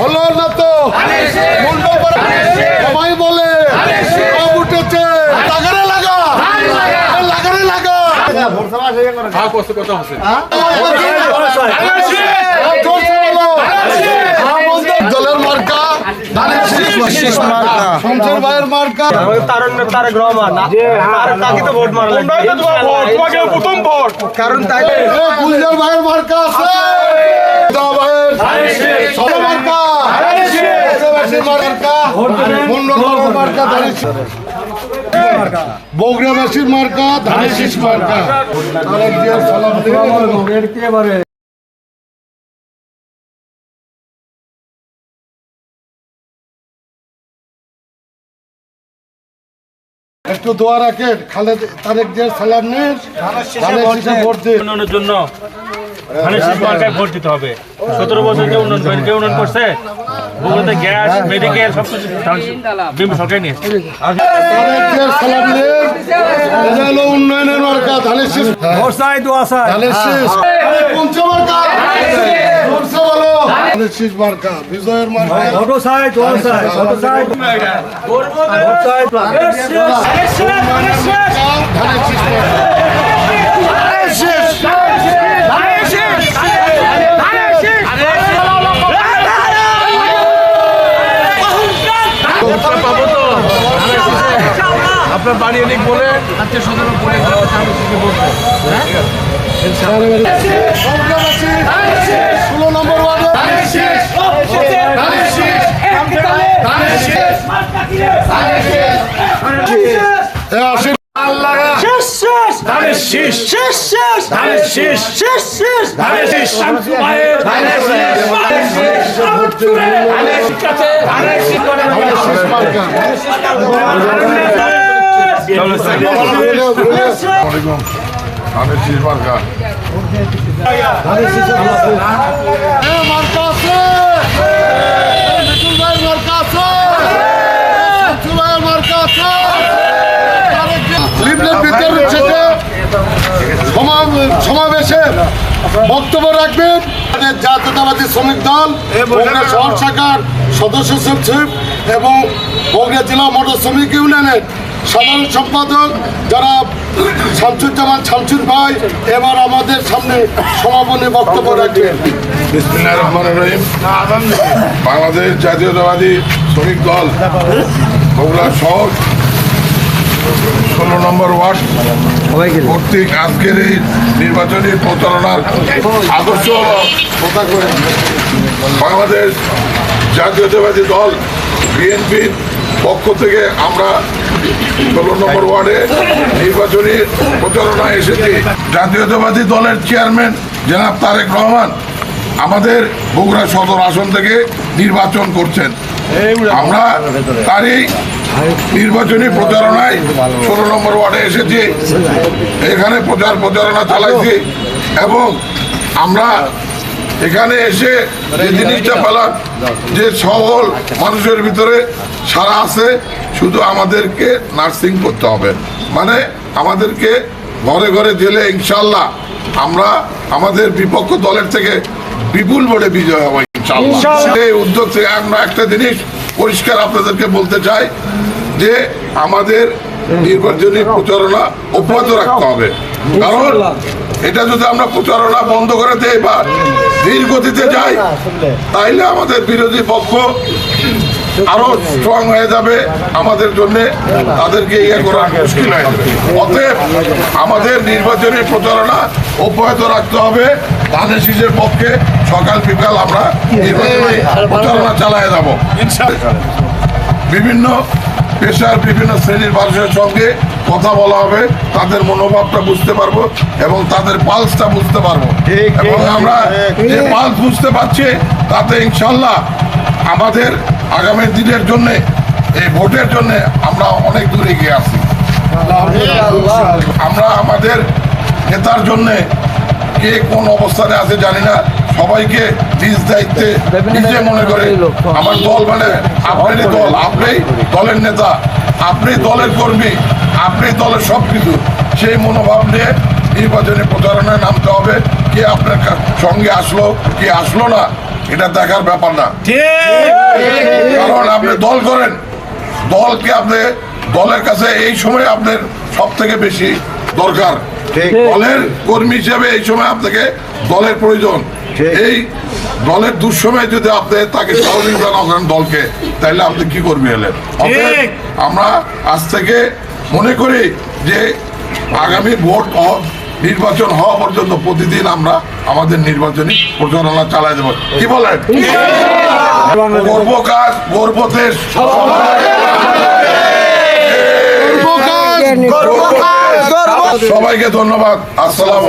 হলো না তো মুন্ড দলের মার্কা। কারণ তাই গুলজার ভাইয়ের মার্কা আছে। দা ভাইয়ের সব মার্কা। দেশবাসীর মার্কা। মন্ডল বাবার মার্কা ধানের শীষ বগুড়াবাসীর মার্কা ধানের শীষ মার্কা। তারেক জিয়ার সালাম দিয়ে একটু দোয়া রাখেন। খালেদ তারেক জিয়ার সালাম নেন। ভোট দিন। উন্নয়নের জন্য শীষ মার্কায় ভোট দিতে হবে। সতেরো বছর কেউ উন্নয়ন করেন কেউ উন্নয়ন করছে? বগুড়াতে গ্যাস মেডিকেল সব কিছু বিএমপি সরকার জিয়ার সালাম নেন। উন্নয়নের মার্কা ধানের শীষ। চাই দোয়া চাই। ধানের শীষ। আরে শীষ মার্কা বিজয়ের মার্কা। আপনার বাড়ি অনেক বলে আত্মীয় স্বজন বলে ষোলো এ আসেন ধানের শীষ শেষ শেষ ধানের শীষ শেষ শেষ ধানের শীষ ধানের শীষ ধানের কাছে ধানের শীষ ধানের শীষ মার্কা ধানের শীষ মার্কা এ মার্কা আছে মিঠুন ভাইয়ের মার্কা আছে শামসুল ভাইয়ের মার্কা আছে লিফলেট বিতরণ শেষে সমাবেশে বক্তব্য রাখবেন। জাতীয়তাবাদী শ্রমিক দল বগুড়া শহর শাখার সদস্য সচিব এবং বগুড়া জেলা মোটর শ্রমিক ইউনিয়নের সাধারণ সম্পাদক যারা শামসুজ্জামান শামসুর ভাই এবার আমাদের সামনে সমাপনী বক্তব্য রাখবেন। বাংলাদেশ জাতীয়তাবাদী শ্রমিক দল বগুড়া শহর ষোলো নম্বর ওয়ার্ড। কর্তৃক আজকের এই নির্বাচনী প্রচারণার আদর্শ বাংলাদেশ জাতীয়তাবাদী দল বিএনপির পক্ষ থেকে আমরা ষোলো নম্বর ওয়ার্ডে নির্বাচনী প্রচারণায় এসেছি। জাতীয়তাবাদী দলের চেয়ারম্যান জেনাব তারেক রহমান আমাদের বগুড়া সদর আসন থেকে নির্বাচন করছেন। আমরা তারই নির্বাচনী প্রচারণায় ষোলো নম্বর ওয়ার্ডে এসেছি। এখানে প্রচার প্রচারণা চালাইছি এবং আমরা এখানে এসে যে জিনিসটা পেলাম যে সকল মানুষের ভিতরে সারা আছে, শুধু আমাদেরকে নার্সিং করতে হবে। মানে আমাদেরকে ঘরে ঘরে জেলে ইনশাল্লাহ আমরা আমাদের বিপক্ষ দলের থেকে বিপুল ভোটে বিজয় হব। এই উদ্যোগ থেকে আমরা একটা জিনিস পরিষ্কার আপনাদেরকে বলতে চাই যে আমাদের নির্বাচনী প্রচারণা অব্যাহত রাখতে হবে। কারণ এটা যদি আমরা প্রচারণা বন্ধ করে দেই বা ধীর গতিতে যাই তাইলে আমাদের বিরোধী পক্ষ আরও স্ট্রং হয়ে যাবে আমাদের জন্য। তাদেরকে ইয়ে করা মুশকিল হয়ে যাবে। অতএব আমাদের নির্বাচনী প্রচারণা অব্যাহত রাখতে হবে। ধানের পক্ষে সকাল বিকাল আমরা নির্বাচনী প্রচারণা চালায় যাব। বিভিন্ন পেশার বিভিন্ন শ্রেণির মানুষের সঙ্গে কথা বলা হবে। তাদের মনোভাবটা বুঝতে পারব এবং তাদের পালসটা বুঝতে পারব। এবং আমরা যে পালস বুঝতে পারছি তাতে ইনশাল্লাহ আমাদের আগামী দিনের জন্য এই ভোটের জন্য আমরা অনেক দূর এগিয়ে আছি। আমরা আমাদের নেতার জন্য কে কোন অবস্থানে আছে জানি না। সবাইকে নিজ দায়িত্বে নিজে মনে করে। আমার দল মানে আপনারই দল, আপনি দলের নেতা, আপনি দলের কর্মী, আপনি দলের সব কিছু সেই মনোভাব নিয়ে নির্বাচনী প্রচারণায় নামতে হবে। কে আপনার সঙ্গে আসলো, কে আসলো না, এটা দেখার ব্যাপার না। কারণ আপনি দল করেন। দলকে আপনি, দলের কাছে এই সময় আপনার সব থেকে বেশি দরকার। দলের কর্মী হিসেবে এই সময় আপনাকে দলের প্রয়োজন। এই দলের দুঃসময় যদি আপনি তাকে সহযোগিতা না করেন দলকে তাহলে আপনি কি করবেন এলেন আমরা আজ থেকে মনে করি যে আগামী ভোট নির্বাচন হওয়া পর্যন্ত প্রতিদিন আমরা আমাদের নির্বাচনী প্রচারণা চালাই দেব। কি বলেন? গর্ব কাজ গর্ব দেশ। সবাইকে ধন্যবাদ। আসসালাম